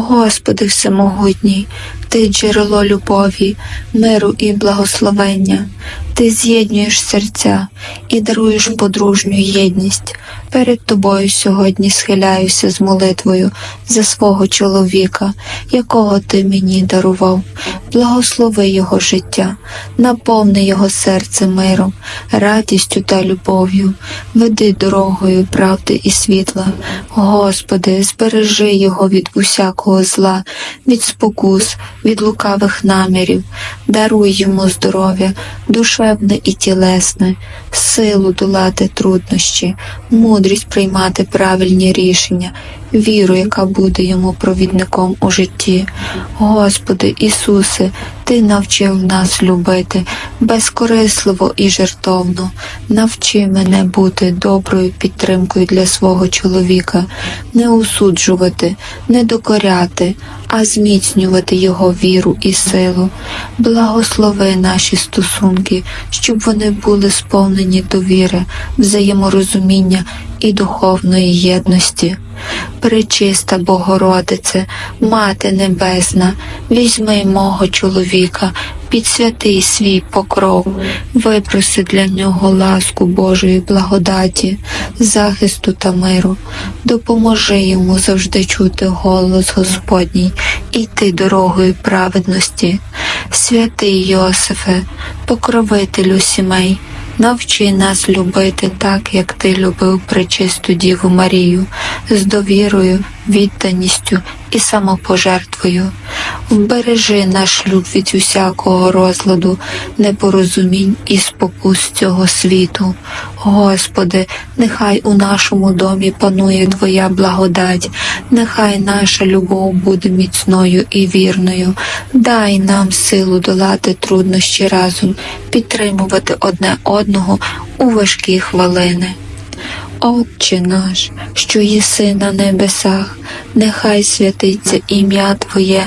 Господи Всемогутній, Ти джерело любові, миру і благословення, Ти з'єднуєш серця і даруєш подружню єдність. Перед тобою сьогодні схиляюся з молитвою за свого чоловіка, якого ти мені дарував. Благослови його життя, наповни його серце миром, радістю та любов'ю, веди дорогою правди і світла. Господи, збережи його від усякого зла, від спокус, від лукавих намірів, даруй йому здоров'я, душевне і тілесне, силу долати труднощі, мудрість приймати правильні рішення, віру, яка буде йому провідником у житті. Господи Ісусе, Ти навчив нас любити безкорисливо і жертовно. Навчи мене бути доброю підтримкою для свого чоловіка, не осуджувати, не докоряти, а зміцнювати його віру і силу. Благослови наші стосунки, щоб вони були сповнені довіри, взаєморозуміння і духовної єдності. Пречиста Богородице, Мати Небесна, візьми мого чоловіка, підсвяти свій покров, випроси для нього ласку Божої благодаті, захисту та миру, допоможи йому завжди чути голос Господній, іти дорогою праведності. Святий Йосифе, покровителю сімей. Навчи нас любити так, як ти любив пречисту Діву Марію, з довірою, відданістю і самопожертвою. Вбережи наш шлюб від усякого розладу, непорозумінь і спокус цього світу. Господи, нехай у нашому домі панує Твоя благодать, нехай наша любов буде міцною і вірною. Дай нам силу долати труднощі разом, підтримувати одне одного у важкі хвилини. Отче наш, що єси на небесах, нехай святиться ім'я Твоє,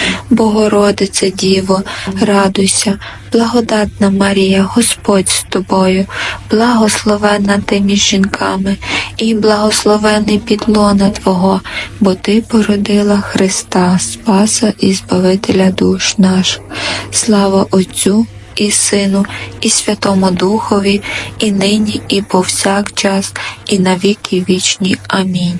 Богородице Діво, радуйся, благодатна Марія, Господь з тобою, благословенна ти між жінками, і благословений підлона Твого, бо Ти породила Христа, Спаса і Збавителя душ наших. Слава Отцю і Сину, і Святому Духові, і нині, і повсякчас, і на віки вічні. Амінь.